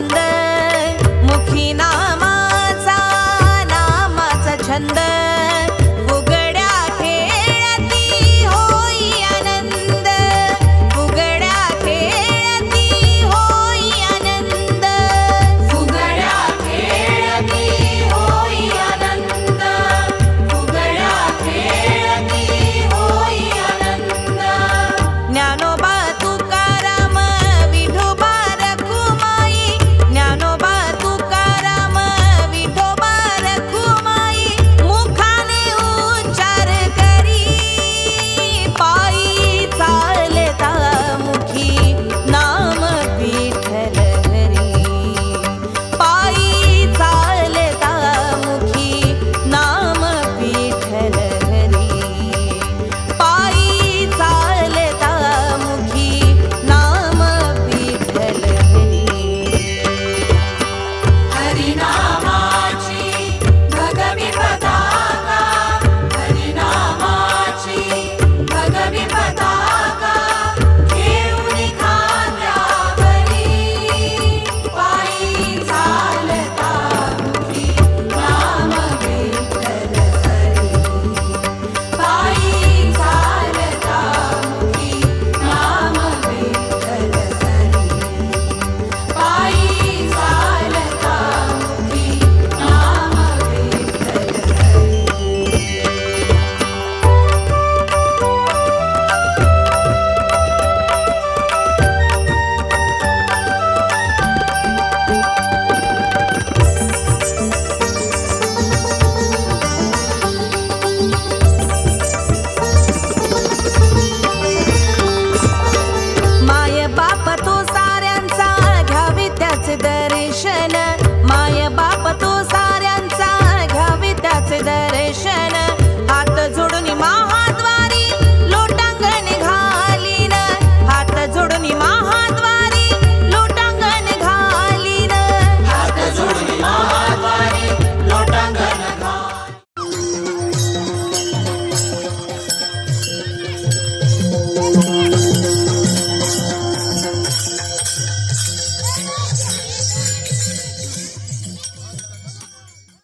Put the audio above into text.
छंद. मुखी नामाचा नामाचा छंद. उघड्या खेळती होई आनंद. उघड्या खेळती होई आनंद. उघड्या खेळती होई आनंद. उघड्या खेळती होई आनंद. ज्ञानो